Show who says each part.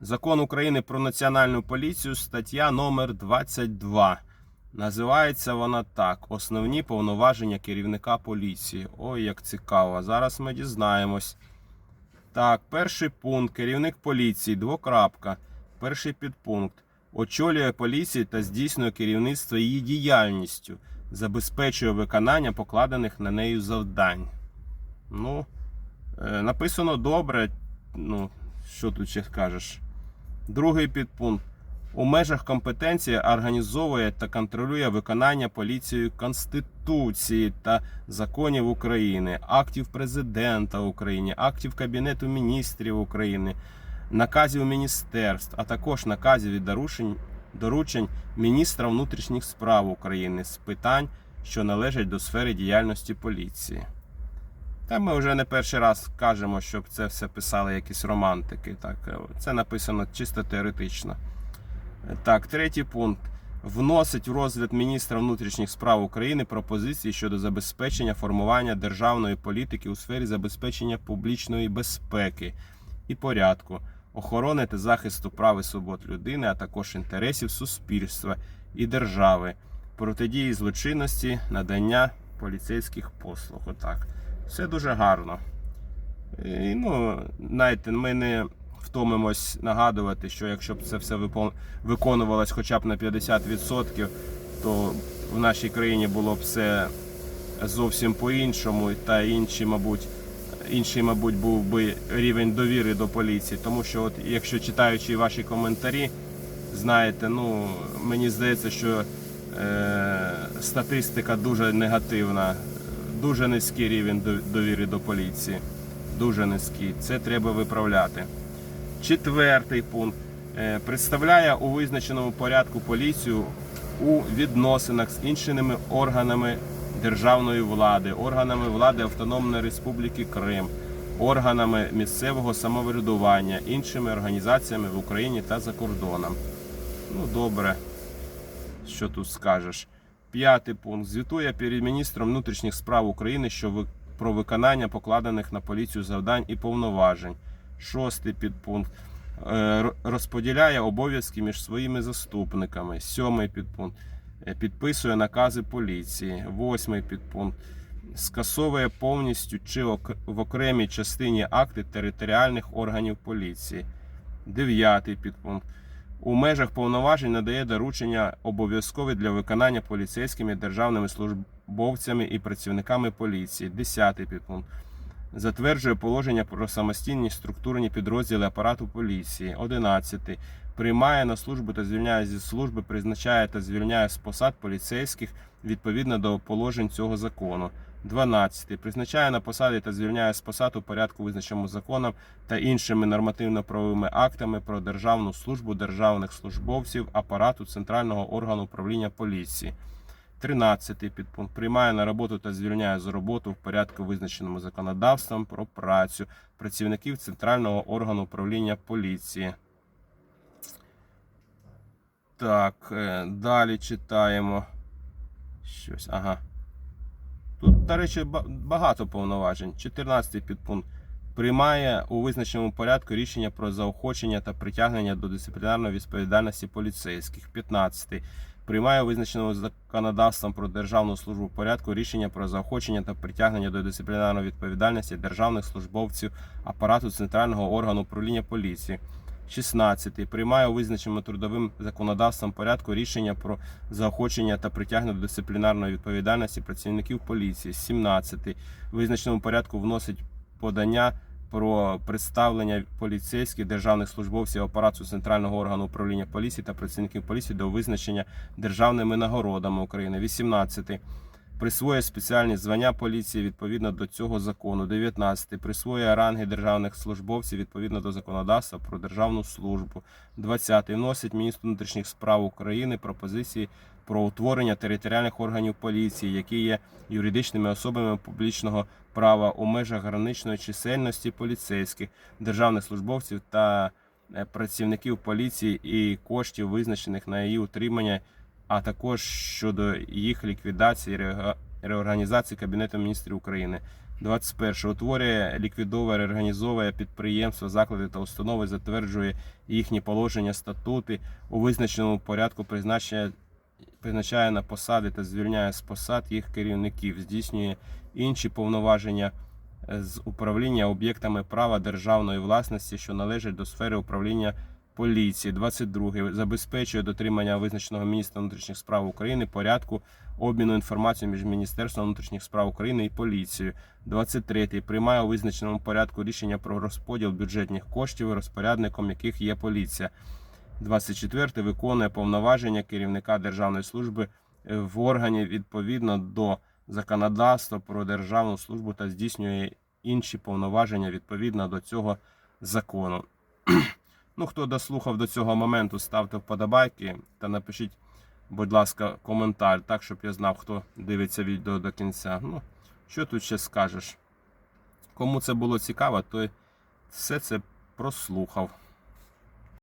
Speaker 1: Закон України про національну поліцію, стаття номер 22. Називається вона так: Основні повноваження керівника поліції. Ой, як цікаво. Зараз ми дізнаємось. Так, перший пункт. Керівник поліції. Двокрапка. Перший підпункт. Очолює поліцію та здійснює керівництво її діяльністю, забезпечує виконання покладених на нею завдань. Ну, е, написано добре. Ну, що тут ще скажеш? Другий підпункт. У межах компетенції організовує та контролює виконання поліцією Конституції та законів України, актів президента України, актів Кабінету міністрів України, наказів міністерств, а також наказів і доручень, доручень міністра внутрішніх справ України з питань, що належать до сфери діяльності поліції. Та ми вже не перший раз кажемо, щоб це все писали якісь романтики. Так, е, це написано чисто теоретично. Так, третій пункт. Вносить в розгляд міністра внутрішніх справ України пропозиції щодо забезпечення формування державної політики у сфері забезпечення публічної безпеки і порядку, охорони та захисту прав і свобод людини, а також інтересів суспільства і держави, протидії злочинності, надання поліцейських послуг. Отак. Все дуже гарно. І, ну, знаєте, ми не втомимось нагадувати, що якщо б це все виконувалось хоча б на 50%, то в нашій країні було б все зовсім по-іншому, та інші, мабуть, інший, мабуть, був би рівень довіри до поліції. Тому що, от, якщо читаючи ваші коментарі, знаєте, ну мені здається, що е, статистика дуже негативна, дуже низький рівень довіри до поліції. Дуже низький. Це треба виправляти. Четвертий пункт. Е, Представляє у визначеному порядку поліцію у відносинах з іншими органами державної влади, органами влади Автономної Республіки Крим, органами місцевого самоврядування, іншими організаціями в Україні та за кордоном. Ну, добре. Що тут скажеш? П'ятий пункт. Звітує перед міністром внутрішніх справ України що про виконання покладених на поліцію завдань і повноважень. Шостий підпункт. Е, Розподіляє обов'язки між своїми заступниками. Сьомий підпункт. Е, Підписує накази поліції. Восьмий підпункт. Скасовує повністю чи в окремій частині акти територіальних органів поліції. Дев'ятий підпункт. У межах повноважень надає доручення обов'язкові для виконання поліцейськими державними службовцями і працівниками поліції. Десятий підпункт. Затверджує положення про самостійні структурні підрозділи апарату поліції. 11. Приймає на службу та звільняє зі служби, призначає та звільняє з посад поліцейських відповідно до положень цього закону. 12. Призначає на посади та звільняє з посад у порядку, визначеному законом та іншими нормативно-правовими актами про державну службу державних службовців апарату центрального органу управління поліції. 13 підпункт приймає на роботу та звільняє з роботу в порядку, визначеному законодавством про працю працівників центрального органу управління поліції. Так, е, далі читаємо. Щось, ага. Тут, до речі, багато повноважень. 14 підпункт. Приймає у визначеному порядку рішення про заохочення та притягнення до дисциплінарної відповідальності поліцейських. 15. Приймає у визначеному законодавством про державну службу порядку рішення про заохочення та притягнення до дисциплінарної відповідальності державних службовців апарату центрального органу управління поліції. 16. Приймає у визначеному трудовим законодавством порядку рішення про заохочення та притягнення до дисциплінарної відповідальності працівників поліції. 17. Визначеному порядку вносить подання про представлення поліцейських державних службовців апарату центрального органу управління поліції та працівників поліції до визначення державними нагородами України. 18. Присвоює спеціальні звання поліції відповідно до цього закону. 19. Присвоює ранги державних службовців відповідно до законодавства про державну службу. 20. Вносить міністр внутрішніх справ України пропозиції про утворення територіальних органів поліції, які є юридичними особами публічного права у межах граничної чисельності поліцейських, державних службовців та е, працівників поліції і коштів, визначених на її утримання, а також щодо їх ліквідації, реорганізації Кабінету міністрів України. 21. Утворює, ліквідовує, реорганізовує підприємства, заклади та установи, затверджує їхні положення, статути у визначеному порядку призначення призначає на посади та звільняє з посад їх керівників, здійснює інші повноваження е, з управління об'єктами права державної власності, що належать до сфери управління поліції. 22. Забезпечує дотримання визначеного міністра внутрішніх справ України порядку обміну інформацією між Міністерством внутрішніх справ України і поліцією. 23. Приймає у визначеному порядку рішення про розподіл бюджетних коштів, розпорядником яких є поліція. 24 виконує повноваження керівника державної служби е, в органі відповідно до законодавства про державну службу та здійснює інші повноваження відповідно до цього закону. Ну, хто дослухав до цього моменту, ставте вподобайки та напишіть, будь ласка, коментар, так, щоб я знав, хто дивиться відео до кінця. Ну, що тут ще скажеш? Кому це було цікаво, той все це прослухав.